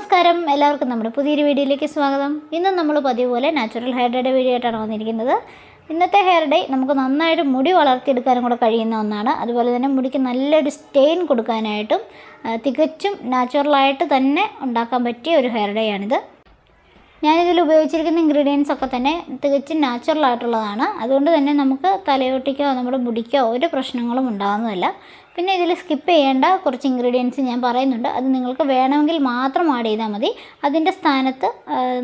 നമസ്കാരം. എല്ലാവർക്കും നമ്മുടെ പുതിയൊരു വീഡിയോയിലേക്ക് സ്വാഗതം. ഇന്ന് നമ്മൾ പതിവ് പോലെ നാച്ചുറൽ ഹെയർ ഡേയുടെ വീഡിയോ ആയിട്ടാണ് വന്നിരിക്കുന്നത്. ഇന്നത്തെ ഹെയർ ഡേ നമുക്ക് നന്നായിട്ട് മുടി വളർത്തിയെടുക്കാനും കൂടെ കഴിയുന്ന ഒന്നാണ്. അതുപോലെ തന്നെ മുടിക്ക് നല്ലൊരു സ്റ്റെയിൻ കൊടുക്കാനായിട്ടും തികച്ചും നാച്ചുറലായിട്ട് തന്നെ ഉണ്ടാക്കാൻ പറ്റിയ ഒരു ഹെയർ ഡേ ആണിത്. ഞാനിതിൽ ഉപയോഗിച്ചിരിക്കുന്ന ഇൻഗ്രീഡിയൻസ് ഒക്കെ തന്നെ തികച്ചും നാച്ചുറൽ ആയിട്ടുള്ളതാണ്. അതുകൊണ്ട് തന്നെ നമുക്ക് തലയോട്ടിക്കോ നമ്മുടെ മുടിക്കോ ഒരു പ്രശ്നങ്ങളും ഉണ്ടാകുന്നതല്ല പിന്നെ ഇതിൽ സ്കിപ്പ് ചെയ്യേണ്ട കുറച്ച് ഇൻഗ്രീഡിയൻസ് ഞാൻ പറയുന്നുണ്ട്. അത് നിങ്ങൾക്ക് വേണമെങ്കിൽ മാത്രം ആഡ് ചെയ്താൽ മതി. അതിന്റെ സ്ഥാനത്ത്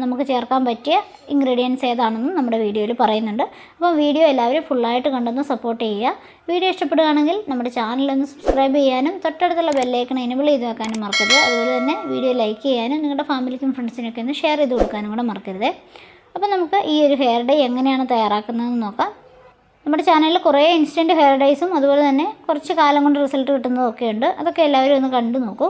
നമുക്ക് ചേർക്കാൻ പറ്റിയ ഇൻഗ്രീഡിയൻസ് ഏതാണെന്നും നമ്മുടെ വീഡിയോയിൽ പറയുന്നുണ്ട്. അപ്പോൾ വീഡിയോ എല്ലാവരും ഫുള്ളായിട്ട് കണ്ടൊന്ന് സപ്പോർട്ട് ചെയ്യുക. വീഡിയോ ഇഷ്ടപ്പെടുകയാണെങ്കിൽ നമ്മുടെ ചാനലൊന്ന് സബ്സ്ക്രൈബ് ചെയ്യാനും തൊട്ടടുത്തുള്ള ബെല്ലൈക്കൺ എനബിൾ ചെയ്ത് വെക്കാനും മറക്കരുത്. അതുപോലെ തന്നെ വീഡിയോ ലൈക്ക് ചെയ്യാനും നിങ്ങളുടെ ഫാമിലിക്കും ഫ്രണ്ട്സിനൊക്കെ ഒന്ന് ഷെയർ ചെയ്ത് കൊടുക്കാനും കൂടെ മറക്കരുത്. അപ്പോൾ നമുക്ക് ഈ ഒരു ഹെയർ ഡേ എങ്ങനെയാണ് തയ്യാറാക്കുന്നതെന്ന് നോക്കാം. നമ്മുടെ ചാനലിൽ കുറേ ഇൻസ്റ്റന്റ് ഹെയർ ഡൈസും അതുപോലെ തന്നെ കുറച്ച് കാലം കൊണ്ട് റിസൾട്ട് കിട്ടുന്നതൊക്കെ ഉണ്ട്. അതൊക്കെ എല്ലാവരും ഒന്ന് കണ്ടു നോക്കൂ.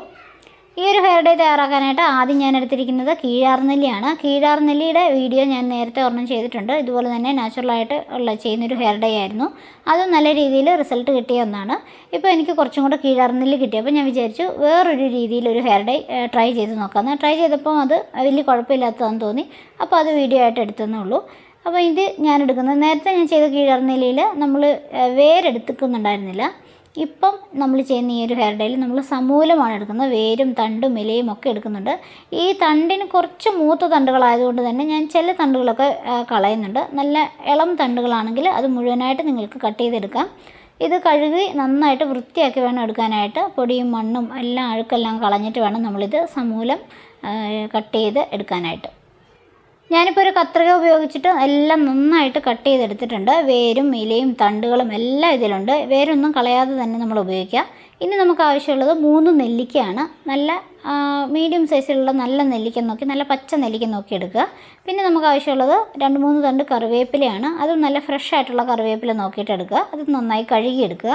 ഈ ഒരു ഹെയർ ഡേ തയ്യാറാക്കാനായിട്ട് ആദ്യം ഞാൻ എടുത്തിരിക്കുന്നത് കീഴാർനെല്ലിയാണ് കീഴാർനെല്ലിയുടെ വീഡിയോ ഞാൻ നേരത്തെ ഒരെണ്ണം ചെയ്തിട്ടുണ്ട്. ഇതുപോലെ തന്നെ നാച്ചുറലായിട്ട് ഉള്ള ചെയ്യുന്നൊരു ഹെയർ ഡേ ആയിരുന്നു. അതും നല്ല രീതിയിൽ റിസൾട്ട് കിട്ടിയ ഒന്നാണ്. ഇപ്പോൾ എനിക്ക് കുറച്ചും കൂടെ കീഴാർനെല്ലി കിട്ടിയപ്പോൾ ഞാൻ വിചാരിച്ചു വേറൊരു രീതിയിലൊരു ഹെയർ ഡേ ട്രൈ ചെയ്ത് നോക്കാമെന്ന്. ട്രൈ ചെയ്തപ്പോൾ അത് വലിയ കുഴപ്പമില്ലാത്തതാണെന്ന് തോന്നി. അപ്പോൾ അത് വീഡിയോ ആയിട്ട് എടുത്തതേ ഉള്ളൂ. അപ്പോൾ ഇത് ഞാൻ എടുക്കുന്നത്. നേരത്തെ ഞാൻ ചെയ്ത കീഴാർനെല്ലിയിൽ നമ്മൾ വേരെടുത്തുക്കുന്നുണ്ടായിരുന്നില്ല. ഇപ്പം നമ്മൾ ചെയ്യുന്ന ഈ ഒരു ഹെയർ ഡയിൽ നമ്മൾ സമൂലമാണ് എടുക്കുന്നത്. വേരും തണ്ടും ഇലയും ഒക്കെ എടുക്കുന്നുണ്ട്. ഈ തണ്ടിന് കുറച്ച് മൂത്ത തണ്ടുകളായതുകൊണ്ട് തന്നെ ഞാൻ ചില തണ്ടുകളൊക്കെ കളയുന്നുണ്ട്. നല്ല ഇളം തണ്ടുകളാണെങ്കിൽ അത് മുഴുവനായിട്ട് നിങ്ങൾക്ക് കട്ട് ചെയ്തെടുക്കാം. ഇത് കഴുകി നന്നായിട്ട് വൃത്തിയാക്കി വേണം എടുക്കാനായിട്ട്. പൊടിയും മണ്ണും എല്ലാം അഴുക്കെല്ലാം കളഞ്ഞിട്ട് വേണം നമ്മളിത് സമൂലം കട്ട് ചെയ്ത് എടുക്കാനായിട്ട്. ഞാനിപ്പോൾ ഒരു കത്രിക ഉപയോഗിച്ചിട്ട് എല്ലാം നന്നായിട്ട് കട്ട് ചെയ്തെടുത്തിട്ടുണ്ട്. വേരും ഇലയും തണ്ടുകളും എല്ലാം ഇതിലുണ്ട്. വേരൊന്നും കളയാതെ തന്നെ നമ്മൾ ഉപയോഗിക്കുക. ഇനി നമുക്ക് ആവശ്യമുള്ളത് മൂന്ന് നെല്ലിക്കയാണ്. നല്ല മീഡിയം സൈസിലുള്ള നല്ല നെല്ലിക്ക നോക്കി നല്ല പച്ച നെല്ലിക്ക നോക്കി എടുക്കുക. പിന്നെ നമുക്ക് ആവശ്യമുള്ളത് രണ്ട് മൂന്ന് തണ്ട് കറിവേപ്പിലയാണ്. അതും നല്ല ഫ്രഷ് ആയിട്ടുള്ള കറിവേപ്പില നോക്കിയിട്ട് എടുക്കുക. അത് നന്നായി കഴുകിയെടുക്കുക.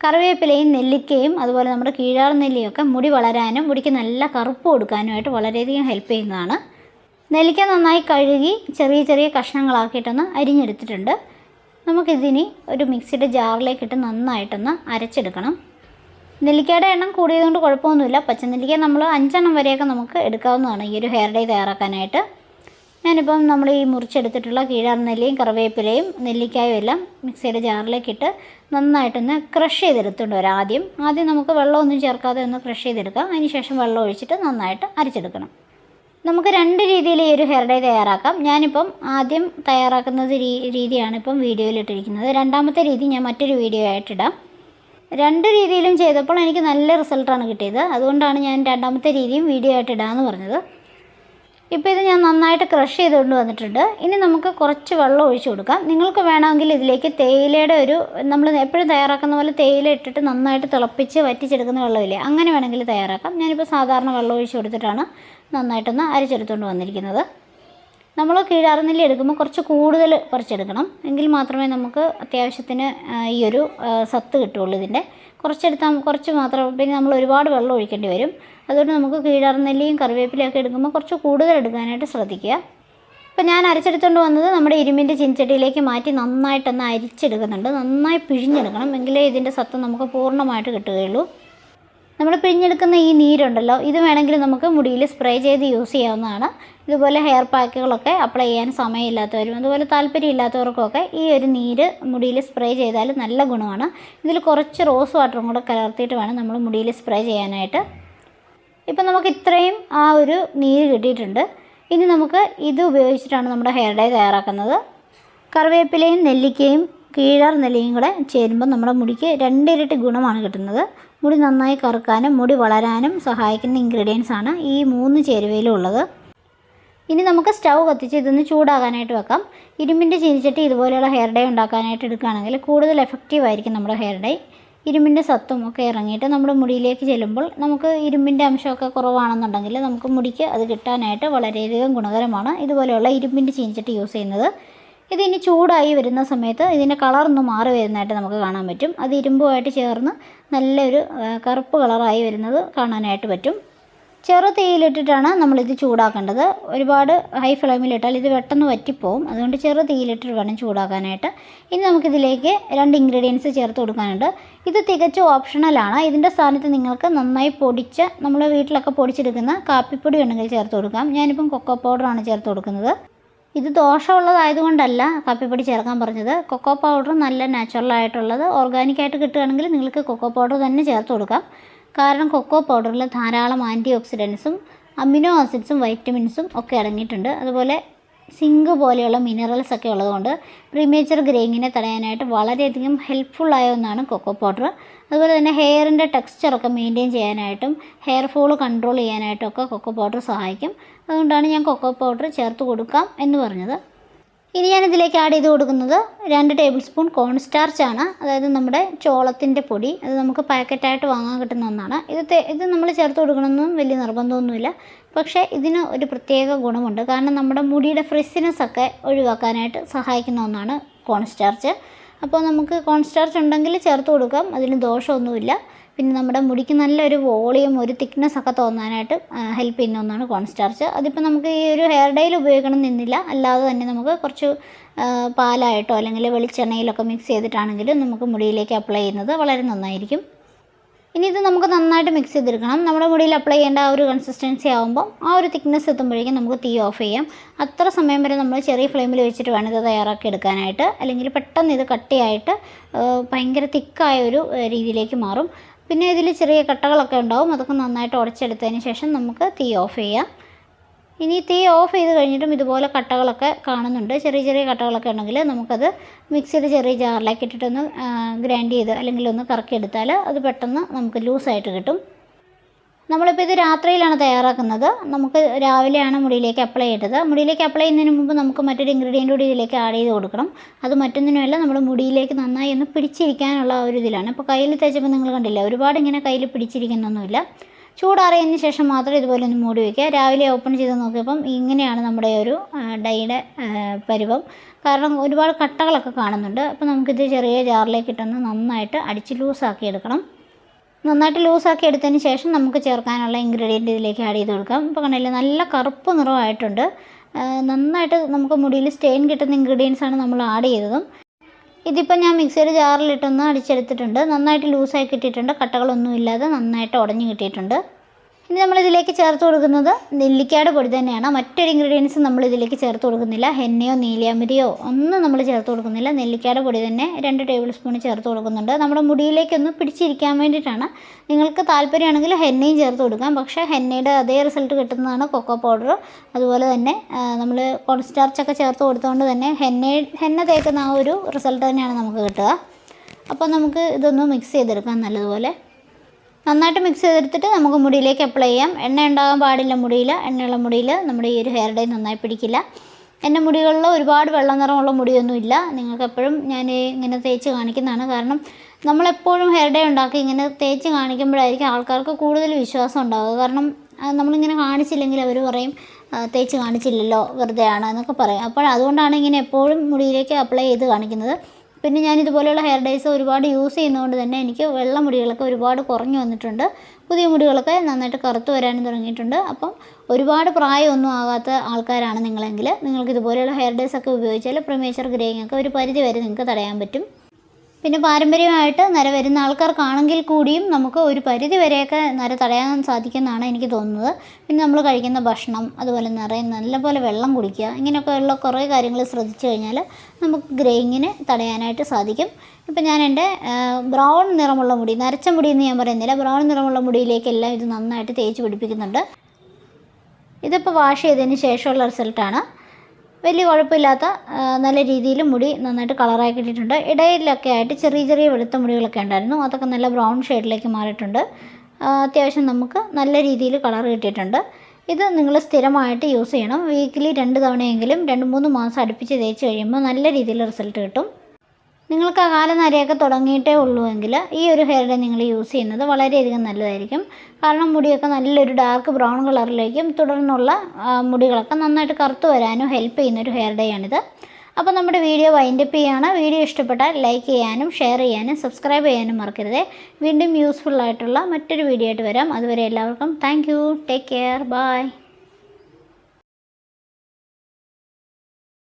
കറിവേപ്പിലയും നെല്ലിക്കയും അതുപോലെ നമ്മുടെ കീഴാർ നെല്ലിയൊക്കെ മുടി വളരാനും മുടിക്ക് നല്ല കറുപ്പ് കൊടുക്കാനുമായിട്ട് വളരെയധികം ഹെൽപ്പ് ചെയ്യുന്നതാണ്. നെല്ലിക്ക നന്നായി കഴുകി ചെറിയ ചെറിയ കഷ്ണങ്ങളാക്കിയിട്ടൊന്ന് അരിഞ്ഞെടുത്തിട്ടുണ്ട്. നമുക്കിതിനി ഒരു മിക്സിയുടെ ജാറിലേക്കിട്ട് നന്നായിട്ടൊന്ന് അരച്ചെടുക്കണം. നെല്ലിക്കയുടെ എണ്ണം കൂടിയതുകൊണ്ട് കുഴപ്പമൊന്നുമില്ല. പച്ചനെല്ലിക്ക നമ്മൾ അഞ്ചെണ്ണം വരെയൊക്കെ നമുക്ക് എടുക്കാവുന്നതാണ് ഈ ഒരു ഹെയർ ഡേ തയ്യാറാക്കാനായിട്ട്. ഞാനിപ്പം നമ്മൾ ഈ മുറിച്ചെടുത്തിട്ടുള്ള കീഴാർനെല്ലിയും കറിവേപ്പിലയും നെല്ലിക്കായും എല്ലാം മിക്സിയുടെ ജാറിലേക്കിട്ട് നന്നായിട്ടൊന്ന് ക്രഷ് ചെയ്തെടുത്തുകൊണ്ട് വരാം ആദ്യം ആദ്യം നമുക്ക് വെള്ളമൊന്നും ചേർക്കാതെ ഒന്ന് ക്രഷ് ചെയ്തെടുക്കാം. അതിന് ശേഷം വെള്ളം ഒഴിച്ചിട്ട് നന്നായിട്ട് അരച്ചെടുക്കണം. നമുക്ക് രണ്ട് രീതിയിൽ ഈ ഒരു ഹെയർ ഡൈ തയ്യാറാക്കാം. ഞാനിപ്പം ആദ്യം തയ്യാറാക്കുന്നത് രീതിയാണ് ഇപ്പം വീഡിയോയിൽ ഇട്ടിരിക്കുന്നത്. രണ്ടാമത്തെ രീതി ഞാൻ മറ്റൊരു വീഡിയോ ആയിട്ടിടാം രണ്ട് രീതിയിലും ചെയ്തപ്പോൾ എനിക്ക് നല്ല റിസൾട്ടാണ് കിട്ടിയത്. അതുകൊണ്ടാണ് ഞാൻ രണ്ടാമത്തെ രീതിയും വീഡിയോ ആയിട്ട് ഇടാമെന്ന് പറഞ്ഞത്. ഇപ്പോൾ ഇത് ഞാൻ നന്നായിട്ട് ക്രഷ് ചെയ്തുകൊണ്ട് വന്നിട്ടുണ്ട്. ഇനി നമുക്ക് കുറച്ച് വെള്ളം ഒഴിച്ചു കൊടുക്കാം. നിങ്ങൾക്ക് വേണമെങ്കിൽ ഇതിലേക്ക് തേയിലയുടെ ഒരു നമ്മൾ എപ്പോഴും തയ്യാറാക്കുന്ന പോലെ തേയില ഇട്ടിട്ട് നന്നായിട്ട് തിളപ്പിച്ച് വറ്റിച്ചെടുക്കുന്ന വെള്ളമില്ലേ അങ്ങനെ വേണമെങ്കിൽ തയ്യാറാക്കാം. ഞാനിപ്പോൾ സാധാരണ വെള്ളം ഒഴിച്ചു കൊടുത്തിട്ടാണ് നന്നായിട്ടൊന്ന് അരിച്ചെടുത്തുകൊണ്ട് വന്നിരിക്കുന്നത്. നമ്മൾ കീഴാറുന്നില്ല എടുക്കുമ്പോൾ കുറച്ച് കൂടുതൽ കുറച്ചെടുക്കണം എങ്കിൽ മാത്രമേ നമുക്ക് അത്യാവശ്യത്തിന് ഈ ഒരു സത്ത് കിട്ടുള്ളൂ ഇതിന്റെ. കുറച്ചെടുത്താൽ കുറച്ച് മാത്രം പിന്നെ നമ്മൾ ഒരുപാട് വെള്ളം ഒഴിക്കേണ്ടി വരും. അതുകൊണ്ട് നമുക്ക് കീഴാറുനെല്ലിയും കറിവേപ്പിലയൊക്കെ എടുക്കുമ്പോൾ കുറച്ച് കൂടുതൽ എടുക്കാനായിട്ട് ശ്രദ്ധിക്കുക. ഇപ്പം ഞാൻ അരച്ചെടുത്തുകൊണ്ട് വന്നത് നമ്മുടെ ഇരുമ്പിന്റെ ചിൻചട്ടിയിലേക്ക് മാറ്റി നന്നായിട്ടൊന്ന് അരിച്ചെടുക്കുന്നുണ്ട്. നന്നായി പിഴിഞ്ഞെടുക്കണം. എങ്കിലേ ഇതിന്റെ സത്ത് നമുക്ക് പൂർണമായിട്ട് കിട്ടുകയുള്ളൂ. നമ്മൾ പിഴിഞ്ഞെടുക്കുന്ന ഈ നീരുണ്ടല്ലോ ഇത് വേണമെങ്കിൽ നമുക്ക് മുടിയിൽ സ്പ്രേ ചെയ്ത് യൂസ് ചെയ്യാവുന്നതാണ്. ഇതുപോലെ ഹെയർ പാക്കുകളൊക്കെ അപ്ലൈ ചെയ്യാൻ സമയമില്ലാത്തവരും അതുപോലെ താല്പര്യമില്ലാത്തവർക്കൊക്കെ ഈ ഒരു നീര് മുടിയിൽ സ്പ്രേ ചെയ്താൽ നല്ല ഗുണമാണ്. ഇതിൽ കുറച്ച് റോസ് വാട്ടറും കൂടെ കലർത്തിയിട്ട് വേണം നമ്മൾ മുടിയിൽ സ്പ്രേ ചെയ്യാനായിട്ട്. ഇപ്പം നമുക്ക് ഇത്രയും ആ ഒരു നീര് കിട്ടിയിട്ടുണ്ട്. ഇനി നമുക്ക് ഇത് ഉപയോഗിച്ചിട്ടാണ് നമ്മുടെ ഹെയർ ഡൈ തയ്യാറാക്കുന്നത്. കറിവേപ്പിലയും നെല്ലിക്കയും കീഴാർ നെല്ലിയും കൂടെ ചേരുമ്പോൾ നമ്മുടെ മുടിക്ക് രണ്ടിരട്ടി ഗുണമാണ് കിട്ടുന്നത്. മുടി നന്നായി കറുക്കാനും മുടി വളരാനും സഹായിക്കുന്ന ഇൻഗ്രീഡിയൻസ് ആണ് ഈ മൂന്ന് ചേരുവയിലും ഉള്ളത്. ഇനി നമുക്ക് സ്റ്റൗ കത്തിച്ച് ഇതൊന്ന് ചൂടാകാനായിട്ട് വെക്കാം. ഇരുമ്പിന്റെ ചീനിച്ചട്ടി ഇതുപോലെയുള്ള ഹെയർ ഡൈ ഉണ്ടാക്കാനായിട്ട് എടുക്കുകയാണെങ്കിൽ കൂടുതൽ എഫക്റ്റീവ് ആയിരിക്കും നമ്മുടെ ഹെയർ ഡൈ ഇരുമ്പിന്റെ സത്തും ഒക്കെ ഇറങ്ങിയിട്ട് നമ്മുടെ മുടിയിലേക്ക് ചെല്ലുമ്പോൾ നമുക്ക് ഇരുമ്പിന്റെ അംശമൊക്കെ കുറവാണെന്നുണ്ടെങ്കിൽ നമുക്ക് മുടിക്ക് അത് കിട്ടാനായിട്ട് വളരെയധികം ഗുണകരമാണ്. ഇതുപോലെയുള്ള ഇരുമ്പിന്റെ ചീനിച്ചട്ടി യൂസ് ചെയ്യുന്നത്. ഇതിനി ചൂടായി വരുന്ന സമയത്ത് ഇതിന്റെ കളറൊന്ന് മാറി വരുന്നതായിട്ട് നമുക്ക് കാണാൻ പറ്റും. അത് ഇരുമ്പുമായിട്ട് ചേർന്ന് നല്ലൊരു കറുപ്പ് കളറായി വരുന്നത് കാണാനായിട്ട് പറ്റും. ചെറു തീയിലിട്ടിട്ടാണ് നമ്മളിത് ചൂടാക്കേണ്ടത്. ഒരുപാട് ഹൈ ഫ്ലെയിമിലിട്ടാൽ ഇത് പെട്ടെന്ന് വറ്റിപ്പോവും. അതുകൊണ്ട് ചെറു തീയിലിട്ടിട്ട് വേണം ചൂടാക്കാനായിട്ട്. ഇനി നമുക്കിതിലേക്ക് രണ്ട് ഇൻഗ്രീഡിയൻസ് ചേർത്ത് കൊടുക്കാനുണ്ട്. ഇത് തികച്ചും ഓപ്ഷണലാണ് ഇതിന്റെ സ്ഥാനത്ത് നിങ്ങൾക്ക് നന്നായി പൊടിച്ച് നമ്മൾ വീട്ടിലൊക്കെ പൊടിച്ചെടുക്കുന്ന കാപ്പിപ്പൊടി ഉണ്ടെങ്കിൽ ചേർത്ത് കൊടുക്കാം. ഞാനിപ്പം കൊക്കോ പൗഡറാണ് ചേർത്ത് കൊടുക്കുന്നത്. ഇത് ദോഷമുള്ളതായതുകൊണ്ടല്ല കാപ്പിപ്പൊടി ചേർക്കാൻ പറഞ്ഞത്. കൊക്കോ പൗഡർ നല്ല നാച്ചുറൽ ആയിട്ടുള്ളത് ഓർഗാനിക് ആയിട്ട് കിട്ടുകയാണെങ്കിൽ നിങ്ങൾക്ക് കൊക്കോ പൗഡർ തന്നെ ചേർത്ത് കൊടുക്കാം. കാരണം കൊക്കോ പൗഡറിൽ ധാരാളം ആന്റി ഓക്സിഡൻസും അമിനോ ആസിഡ്സും വൈറ്റമിൻസും ഒക്കെ അടങ്ങിയിട്ടുണ്ട്. അതുപോലെ സിങ്ക് പോലെയുള്ള മിനറൽസ് ഒക്കെ ഉള്ളതുകൊണ്ട് പ്രീമേച്ചർ ഗ്രേയിങ്ങിനെ തടയാനായിട്ട് വളരെയധികം ഹെൽപ്ഫുള്ളായ ഒന്നാണ് കൊക്കോ പൗഡർ അതുപോലെ തന്നെ ഹെയറിന്റെ ടെക്സ്ചറൊക്കെ മെയിന്റെയിൻ ചെയ്യാനായിട്ടും ഹെയർ ഫോൾ കൺട്രോൾ ചെയ്യാനായിട്ടൊക്കെ കൊക്കോ പൗഡർ സഹായിക്കും. അതുകൊണ്ടാണ് ഞാൻ കൊക്കോ പൗഡർ ചേർത്ത് കൊടുക്കാം എന്ന് പറഞ്ഞത്. ഇനി ഞാൻ ഇതിലേക്ക് ആഡ് ചെയ്ത് കൊടുക്കുന്നത് രണ്ട് ടേബിൾ സ്പൂൺ കോൺ സ്റ്റാർച്ച് ആണ്. അതായത് നമ്മുടെ ചോളത്തിന്റെ പൊടി. അത് നമുക്ക് പാക്കറ്റായിട്ട് വാങ്ങാൻ കിട്ടുന്ന ഒന്നാണ്. ഇത് ഇത് നമ്മൾ ചേർത്ത് കൊടുക്കണമെന്നും വലിയ നിർബന്ധമൊന്നുമില്ല. പക്ഷേ ഇതിന് ഒരു പ്രത്യേക ഗുണമുണ്ട്. കാരണം നമ്മുടെ മുടിയുടെ ഫ്രിസിനെസ് ഒക്കെ ഒഴിവാക്കാനായിട്ട് സഹായിക്കുന്ന ഒന്നാണ് കോൺ സ്റ്റാർച്ച് അപ്പോൾ നമുക്ക് കോൺ സ്റ്റാർച്ച് ഉണ്ടെങ്കിൽ ചേർത്ത് കൊടുക്കാം. അതിന് ദോഷമൊന്നുമില്ല. പിന്നെ നമ്മുടെ മുടിക്ക് നല്ലൊരു വോളിയം ഒരു തിക്നെസ് ഒക്കെ തോന്നാനായിട്ട് ഹെൽപ്പ് ചെയ്യുന്ന ഒന്നാണ് കോൺ സ്റ്റാർച്ച് അതിപ്പോൾ നമുക്ക് ഈ ഒരു ഹെയർ ഡൈയിൽ ഉപയോഗിക്കണം എന്നില്ല അല്ലാതെ തന്നെ നമുക്ക് കുറച്ച് പാലായിട്ടോ അല്ലെങ്കിൽ വെളിച്ചെണ്ണയിലൊക്കെ മിക്സ് ചെയ്തിട്ടാണെങ്കിലും നമുക്ക് മുടിയിലേക്ക് അപ്ലൈ ചെയ്യുന്നത് വളരെ നന്നായിരിക്കും. ഇനി ഇത് നമുക്ക് നന്നായിട്ട് മിക്സ് ചെയ്തെടുക്കണം. നമ്മുടെ മുടിയിൽ അപ്ലൈ ചെയ്യേണ്ട ആ ഒരു കൺസിസ്റ്റൻസി ആകുമ്പോൾ ആ ഒരു തിക്നെസ് എത്തുമ്പോഴേക്കും നമുക്ക് തീ ഓഫ് ചെയ്യാം. അത്ര സമയം വരെ നമ്മൾ ചെറിയ ഫ്ലെയിമിൽ വെച്ചിട്ട് വേണം ഇത് തയ്യാറാക്കി എടുക്കാനായിട്ട്. അല്ലെങ്കിൽ പെട്ടെന്ന് ഇത് കട്ടിയായിട്ട് ഭയങ്കര തിക്കായ ഒരു രീതിയിലേക്ക് മാറും. പിന്നെ ഇതിൽ ചെറിയ കട്ടകളൊക്കെ ഉണ്ടാവും. അതൊക്കെ നന്നായിട്ട് ഉടച്ചെടുത്തതിന് ശേഷം നമുക്ക് തീ ഓഫ് ചെയ്യാം. ഇനി തീ ഓഫ് ചെയ്ത് കഴിഞ്ഞിട്ടും ഇതുപോലെ കട്ടകളൊക്കെ കാണുന്നുണ്ട്. ചെറിയ ചെറിയ കട്ടകളൊക്കെ ഉണ്ടെങ്കിൽ നമുക്കത് മിക്സിയിൽ ചെറിയ ജാറിലേക്ക് ഇട്ടിട്ടൊന്ന് ഗ്രൈൻഡ് ചെയ്ത് അല്ലെങ്കിൽ ഒന്ന് കറക്കിയെടുത്താൽ അത് പെട്ടെന്ന് നമുക്ക് ലൂസായിട്ട് കിട്ടും. നമ്മളിപ്പോൾ ഇത് രാത്രിയിലാണ് തയ്യാറാക്കുന്നത്. നമുക്ക് രാവിലെയാണ് മുടിയിലേക്ക് അപ്ലൈ ചെയ്തത് മുടിയിലേക്ക് അപ്ലൈ ചെയ്യുന്നതിന് മുമ്പ് നമുക്ക് മറ്റൊരു ഇൻഗ്രീഡിയന്റ് കൂടി ഇതിലേക്ക് ആഡ് ചെയ്ത് കൊടുക്കണം. അത് മറ്റൊന്നിനുമല്ല നമ്മൾ മുടിയിലേക്ക് നന്നായി ഒന്ന് പിടിച്ചിരിക്കാനുള്ള ഒരു ഇതിലാണ്. ഇപ്പോൾ കയ്യിൽ തേച്ചപ്പോൾ നിങ്ങൾ കണ്ടില്ല ഒരുപാട് ഇങ്ങനെ കയ്യിൽ പിടിച്ചിരിക്കുന്നൊന്നുമില്ല. ചൂടാറിയതിന് ശേഷം മാത്രം ഇതുപോലെ ഒന്ന് മൂടി വയ്ക്കുക രാവിലെ ഓപ്പൺ ചെയ്ത് നോക്കിയപ്പം ഇങ്ങനെയാണ് നമ്മുടെ ഒരു ഡൈയുടെ പരുവം. കാരണം ഒരുപാട് കട്ടകളൊക്കെ കാണുന്നുണ്ട്. അപ്പോൾ നമുക്കിത് ചെറിയ ജാറിലേക്ക് ഇട്ടൊന്ന് നന്നായിട്ട് അടിച്ച് ലൂസാക്കി എടുക്കണം. നന്നായിട്ട് ലൂസാക്കി എടുത്തതിന് ശേഷം നമുക്ക് ചേർക്കാനുള്ള ഇൻഗ്രീഡിയന്റ് ഇതിലേക്ക് ആഡ് ചെയ്ത് കൊടുക്കാം. ഇപ്പോൾ കണ്ടില്ലേ നല്ല കറുപ്പ് നിറമായിട്ടുണ്ട്. നന്നായിട്ട് നമുക്ക് മുടിയിൽ സ്റ്റെയിൻ കിട്ടുന്ന ഇൻഗ്രീഡിയൻസ് ആണ് നമ്മൾ ആഡ് ചെയ്തതും. ഇതിപ്പോൾ ഞാൻ മിക്സിയുടെ ജാറിലിട്ടൊന്ന് അടിച്ചെടുത്തിട്ടുണ്ട്. നന്നായിട്ട് ലൂസായി കിട്ടിയിട്ടുണ്ട്. കട്ടകളൊന്നും ഇല്ലാതെ നന്നായിട്ട് ഉടഞ്ഞു കിട്ടിയിട്ടുണ്ട്. ഇനി നമ്മളിതിലേക്ക് ചേർത്ത് കൊടുക്കുന്നത് നെല്ലിക്കയുടെ പൊടി തന്നെയാണ്. മറ്റൊരു ഇൻഗ്രീഡിയൻസ് നമ്മൾ ഇതിലേക്ക് ചേർത്ത് കൊടുക്കുന്നില്ല. ഹെന്നയോ നീലിയാമ്പരിയോ ഒന്നും നമ്മൾ ചേർത്ത് കൊടുക്കുന്നില്ല. നെല്ലിക്കയുടെ പൊടി തന്നെ രണ്ട് ടേബിൾ സ്പൂൺ ചേർത്ത് കൊടുക്കുന്നുണ്ട്. നമ്മുടെ മുടിയിലേക്കൊന്ന് പിടിച്ചിരിക്കാൻ വേണ്ടിയിട്ടാണ്. നിങ്ങൾക്ക് താല്പര്യമാണെങ്കിൽ ഹെന്നയും ചേർത്ത് കൊടുക്കാം. പക്ഷേ ഹെന്നയുടെ അതേ റിസൾട്ട് കിട്ടുന്നതാണ് കൊക്കോ പൗഡർ അതുപോലെ തന്നെ നമ്മൾ കോൺസ്റ്റാർച്ചൊക്കെ ചേർത്ത് കൊടുത്തുകൊണ്ട് തന്നെ ഹെന്ന ഹെന്ന തേക്കുന്ന ആ ഒരു റിസൾട്ട് തന്നെയാണ് നമുക്ക് കിട്ടുക. അപ്പോൾ നമുക്ക് ഇതൊന്ന് മിക്സ് ചെയ്തെടുക്കാം നല്ലതുപോലെ. നന്നായിട്ട് മിക്സ് ചെയ്തെടുത്തിട്ട് നമുക്ക് മുടിയിലേക്ക് അപ്ലൈ ചെയ്യാം. എണ്ണ ഉണ്ടാകാൻ പാടില്ല മുടിയിൽ. എണ്ണയുള്ള മുടിയിൽ നമ്മുടെ ഈ ഒരു ഹെയർ ഡൈ നന്നായി പിടിക്കില്ല. എന്റെ മുടികളിൽ ഒരുപാട് വെള്ള നിറമുള്ള മുടിയൊന്നുമില്ല നിങ്ങൾക്ക് എപ്പോഴും ഞാൻ ഇങ്ങനെ തേച്ച് കാണിക്കുന്നതാണ് കാരണം നമ്മളെപ്പോഴും ഹെയർ ഡേ ഉണ്ടാക്കി ഇങ്ങനെ തേച്ച് കാണിക്കുമ്പോഴായിരിക്കും ആൾക്കാർക്ക് കൂടുതൽ വിശ്വാസം ഉണ്ടാവുക. കാരണം നമ്മളിങ്ങനെ കാണിച്ചില്ലെങ്കിൽ അവർ പറയും തേച്ച് കാണിച്ചില്ലല്ലോ വെറുതെയാണ് എന്നൊക്കെ പറയും. അപ്പോൾ അതുകൊണ്ടാണ് ഇങ്ങനെ എപ്പോഴും മുടിയിലേക്ക് അപ്ലൈ ചെയ്ത് കാണിക്കുന്നത്. പിന്നെ ഞാൻ ഇതുപോലെയുള്ള ഹെയർ ഡൈസ് ഒരുപാട് യൂസ് ചെയ്യുന്നതുകൊണ്ട് തന്നെ എനിക്ക് വെള്ള മുടികളൊക്കെ ഒരുപാട് കുറഞ്ഞു വന്നിട്ടുണ്ട്. പുതിയ മുടികളൊക്കെ നന്നായിട്ട് കറുത്ത് വരാനും തുടങ്ങിയിട്ടുണ്ട്. അപ്പം ഒരുപാട് പ്രായമൊന്നും ആകാത്ത ആൾക്കാരാണ് നിങ്ങളെങ്കിൽ. നിങ്ങൾക്ക് ഇതുപോലെയുള്ള ഹെയർ ഡൈസ് ഒക്കെ ഉപയോഗിച്ചാൽ പ്രിമേച്ചർ ഗ്രേയിങ് ഒക്കെ ഒരു പരിധി വരെ നിങ്ങൾക്ക് തടയാൻ പറ്റും. പിന്നെ പാരമ്പര്യമായിട്ട് നര വരുന്ന ആൾക്കാർക്കാണെങ്കിൽ കൂടിയും നമുക്ക് ഒരു പരിധി വരെയൊക്കെ നര തടയാൻ സാധിക്കുമെന്നാണ് എനിക്ക് തോന്നുന്നത്. പിന്നെ നമ്മൾ കഴിക്കുന്ന ഭക്ഷണം അതുപോലെ നിറയെ നല്ലപോലെ വെള്ളം കുടിക്കുക ഇങ്ങനെയൊക്കെയുള്ള കുറേ കാര്യങ്ങൾ ശ്രദ്ധിച്ചു കഴിഞ്ഞാൽ നമുക്ക് ഗ്രേയിങ്ങിനെ തടയാനായിട്ട് സാധിക്കും. ഇപ്പം ഞാൻ എന്റെ ബ്രൗൺ നിറമുള്ള മുടി നരച്ച മുടി എന്ന് ഞാൻ പറയുന്നില്ല ബ്രൗൺ നിറമുള്ള മുടിയിലേക്കെല്ലാം ഇത് നന്നായിട്ട് തേച്ച് പിടിപ്പിക്കുന്നുണ്ട്. ഇതിപ്പോൾ വാഷ് ചെയ്തതിന് ശേഷമുള്ള റിസൾട്ടാണ്. വലിയ കുഴപ്പമില്ലാത്ത നല്ല രീതിയിൽ മുടി നന്നായിട്ട് കളറായി കിട്ടിയിട്ടുണ്ട്. ഇടയിലൊക്കെ ആയിട്ട് ചെറിയ ചെറിയ വെളുത്ത മുടികളൊക്കെ ഉണ്ടായിരുന്നു. അതൊക്കെ നല്ല ബ്രൗൺ ഷെയ്ഡിലേക്ക് മാറിയിട്ടുണ്ട്. അത്യാവശ്യം നമുക്ക് നല്ല രീതിയിൽ കളർ കിട്ടിയിട്ടുണ്ട്. ഇത് നിങ്ങൾ സ്ഥിരമായിട്ട് യൂസ് ചെയ്യണം. വീക്കിലി രണ്ട് തവണയെങ്കിലും രണ്ട് മൂന്ന് മാസം അടുപ്പിച്ച് തേച്ച് കഴിയുമ്പോൾ നല്ല രീതിയിൽ റിസൾട്ട് കിട്ടും. നിങ്ങൾക്ക് ആ കാലനരയൊക്കെ തുടങ്ങിയിട്ടേ ഉള്ളൂ എങ്കിൽ ഈ ഒരു ഹെയർ ഡേ നിങ്ങൾ യൂസ് ചെയ്യുന്നത് വളരെയധികം നല്ലതായിരിക്കും. കാരണം മുടിയൊക്കെ നല്ലൊരു ഡാർക്ക് ബ്രൗൺ കളറിലേക്കും തുടർന്നുള്ള മുടികളൊക്കെ നന്നായിട്ട് കറുത്തു വരാനും ഹെൽപ്പ് ചെയ്യുന്ന ഒരു ഹെയർ ഡേ ആണിത്. അപ്പോൾ നമ്മുടെ വീഡിയോ വൈൻഡപ്പ് ചെയ്യാണ്. വീഡിയോ ഇഷ്ടപ്പെട്ടാൽ ലൈക്ക് ചെയ്യാനും ഷെയർ ചെയ്യാനും സബ്സ്ക്രൈബ് ചെയ്യാനും മറക്കരുത്. വീണ്ടും യൂസ്ഫുൾ ആയിട്ടുള്ള മറ്റൊരു വീഡിയോ ആയിട്ട് വരാം. അതുവരെ എല്ലാവർക്കും താങ്ക് ടേക്ക് കെയർ ബൈ